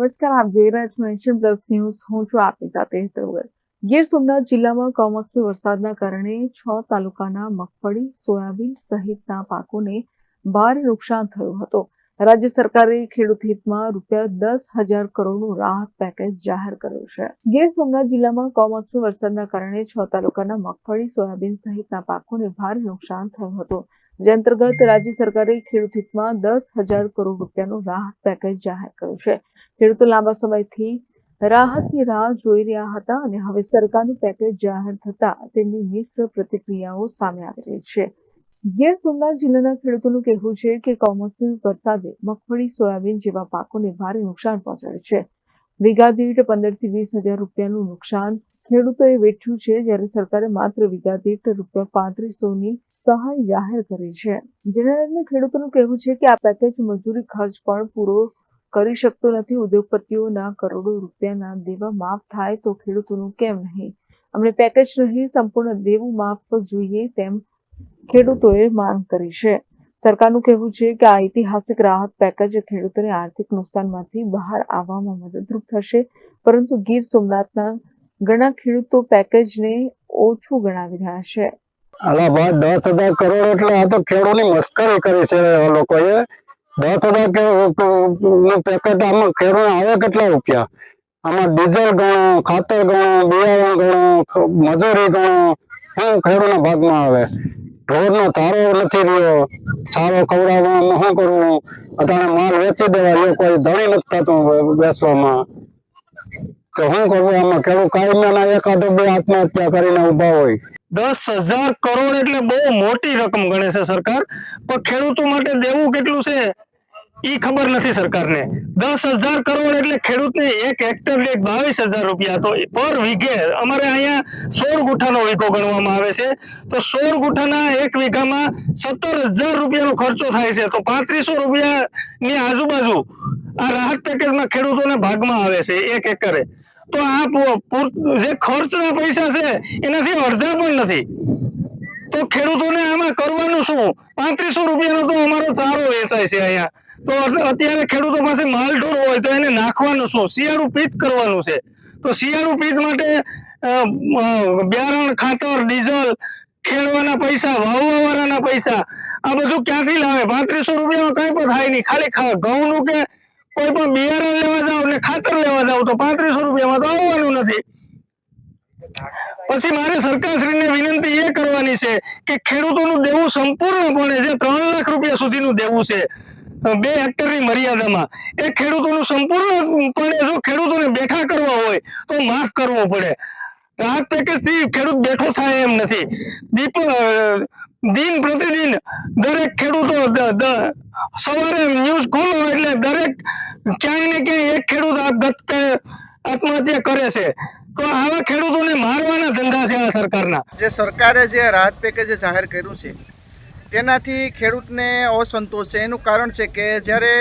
નમસ્કાર આપ જોઈ રહ્યા છો નેશન પ્લસ ન્યૂઝ. હું છું આપની સાથે હેતરવર ગીર સોમનાથ જિલ્લામાં કમોસમી વરસાદના કારણે છ તાલુકાના મગફળી, સોયાબીન સહિતના પાકોને ભારે નુકસાન થયું હતું. રાજ્ય સરકારે ખેડૂત હિતમાં રૂપિયા દસ હજાર કરોડનું રાહત પેકેજ જાહેર કર્યું છે. ગીર સોમનાથ જિલ્લામાં કમોસમી વરસાદના કારણે છ તાલુકાના મગફળી, સોયાબીન સહિતના પાકોને ભારે નુકસાન થયું હતું. જે અંતર્ગત રાજ્ય સરકારે ખેડૂત હિતમાં દસ હજાર કરોડ રૂપિયાનું રાહત પેકેજ જાહેર કર્યું છે. ખેડૂતો લાંબા સમયથી રાહતની રાહ જોઈ રહ્યા હતા અને હવે સરકારનું પેકેજ જાહેર થતા તેમની મિશ્ર પ્રતિક્રિયાઓ સામે આવી રહી છે. ગીર સોમનાથ જિલ્લાના ખેડૂતોનું કહેવું છે કે કમોસમી વરસાદે મગફળી, સોયાબીન જેવા પાકોને ભારે નુકસાન પહોંચાડ્યું છે. વીઘા દીઠ પંદરથી વીસ હજાર રૂપિયાનું નુકસાન ખેડૂતોએ વેઠ્યું છે જ્યારે સરકારે માત્ર વીઘા દીઠ રૂપિયા પાંત્રીસોની સહાય જાહેર કરી છે. જેના લઈને ખેડૂતોનું કહેવું છે કે આ પેકેજ મજૂરી ખર્ચ પણ પૂરો કરી શકતો નથી ઉદ્યોગપતિઓના કરોડો રૂપિયાના દેવા માફ થાય તો ખેડૂતોનું કેમ નહીં? અમને પેકેજ નહીં, સંપૂર્ણ દેવું માફ જોઈએ તેમ ખેડૂતોએ માંગ કરી છે. સરકારનું કહેવું છે કે આ ઐતિહાસિક રાહત પેકેજ ખેડૂતોને આર્થિક નુકસાનમાંથી બહાર આવવામાં મદદરૂપ થશે. પરંતુ ગીર સોમનાથના ઘણા ખેડૂતો પેકેજને ઓછું ગણાવી રહ્યા છે. આલા ભાઈ, દસ હજાર કરોડ એટલે આ તો ખેડૂતની મસ્કરી કરી છે લોકોએ. દસ હજાર પેકેટ આમાં ખેડૂત આવે કેટલા રૂપિયા? આમાં ડીઝલ ગણો, ખાતર ગણો, બિયારણ ગણો, મજૂરી ગણો શું ખેડૂતના ભાગમાં આવે. ઢોરનો ચારો નથી રહ્યો. ચારો ખવડાવવામાં શું કરવું અટાણે માલ વેચી દેવા એ કોઈ ધણી નથી થતું બેસવામાં તો શું કરવું આમાં ખેડૂત કાયમના એકાદો બે આત્મહત્યા કરીને ઊભા હોય. દસ હજાર કરોડ એટલે બહુ મોટી રકમ ગણે છે સરકાર. પણ ખેડૂતો માટે દેવું કેટલું છે? ઈ ખબર નથી સરકારને. દસ હજાર કરોડ એટલે ખેડૂતને એક હેક્ટર દીઠ બાવીસ હજાર રૂપિયા. તો પર વીઘે અમારે અહીંયા સોળ ગુઠાનો વીઘો ગણવામાં આવે છે. તો સોળ ગુઠાના એક વીઘામાં સત્તર હજાર રૂપિયાનો ખર્ચો થાય છે. તો પાંત્રીસો રૂપિયાની આજુબાજુ આ રાહત પેકેજમાં ખેડૂતોને ભાગમાં આવે છે એક એકરે. તો આ જે ખર્ચના પૈસા છે, એનાથી અડધા પણ નથી. તો ખેડૂતોને આમાં કરવાનું શું? પાંત્રીસો રૂપિયાનો તો અમારો ચારો વેચાય છે અહીંયા. તો અત્યારે ખેડૂતો પાસે માલ ઢોર હોય તો એને નાખવાનું શું? શિયાળુ પીત કરવાનું છે. તો શિયાળુ પીત માટે બિયારણ, ખાતર, ડીઝલ, ખેડવાના પૈસા વાવવા પૈસા, આ બધું ક્યાંથી લાવે? પાંત્રીસો રૂપિયામાં કઈ પણ થાય નહીં. ખાલી ઘઉંનું કે કોઈ પણ બિયારણ લેવા જાવ ને ખાતર લેવા જાવ તો પાંત્રીસો રૂપિયામાં તો આવવાનું નથી. પછી મારે સરકારશ્રીને વિનંતી એ કરવાની છે કે ખેડૂતોનું દેવું સંપૂર્ણપણે જે ત્રણ લાખ રૂપિયા સુધીનું દેવું છે બે હેક્ટરની મર્યાદામાં, એ ખેડૂતોનું સંપૂર્ણપણે જો ખેડૂતોને બેઠા કરવા હોય તો માફ કરવો પડે. રાહત પેકેજથી ખેડૂત બેઠો થાય એમ નથી. દીપ દિન પ્રતિદિન દરેક ખેડૂતો સવારે ન્યૂઝ ખોલો એટલે દરેક ક્યાંય ને ક્યાંય એક ખેડૂત આપઘાત આત્મહત્યા કરે છે. તો આવા ખેડૂતોને મારવાના ધંધા છે આ સરકારના. જે સરકારે જે રાહત પેકેજ જાહેર કર્યું છે તેનાથી ખેડૂતને અસંતોષ છે. એનું કારણ છે કે જ્યારે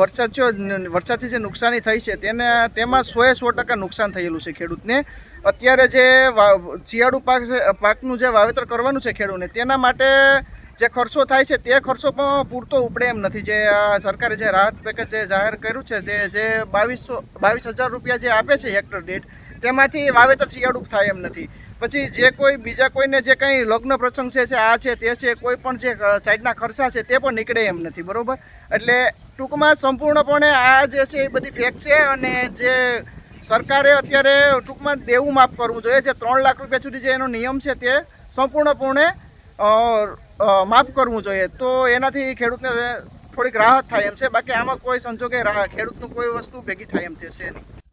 વરસાદ થયો, વરસાદથી જે નુકસાની થઈ છે, તેને, તેમાં સોએ સો ટકા નુકસાન થયેલું છે ખેડૂતને. અત્યારે જે શિયાળુ પાક પાકનું જે વાવેતર કરવાનું છે ખેડૂતને, તેના માટે જે ખર્ચો થાય છે, તે ખર્ચો પણ પૂરતો ઉપડે એમ નથી. જે સરકારે જે રાહત પેકેજ જે જાહેર કર્યું છે, તે જે બાવીસો, બાવીસ હજાર રૂપિયા જે આપે છે હેક્ટર દીઠ, તેમાંથી વાવેતર શિયાળુ થાય એમ નથી. પછી જે કોઈ, બીજા કોઈને જે કંઈ લગ્ન પ્રસંગ છે આ છે, તે છે, કોઈ પણ જે સાઈડના ખર્ચા છે, તે પણ નીકળે એમ નથી, બરાબર? એટલે ટૂંકમાં સંપૂર્ણપણે આ જે છે, એ બધી ફેક છે અને જે સરકારે અત્યારે ટૂંકમાં દેવું માફ કરવું જોઈએ. જે ત્રણ લાખ રૂપિયા સુધી જે એનો નિયમ છે, તે સંપૂર્ણપણે માફ કરવું જોઈએ. તો એનાથી ખેડૂતને થોડીક રાહત થાય એમ છે. બાકી આમાં કોઈ સંજોગે રાહ, ખેડૂતનું કોઈ વસ્તુ ભેગી થાય એમ છે નહીં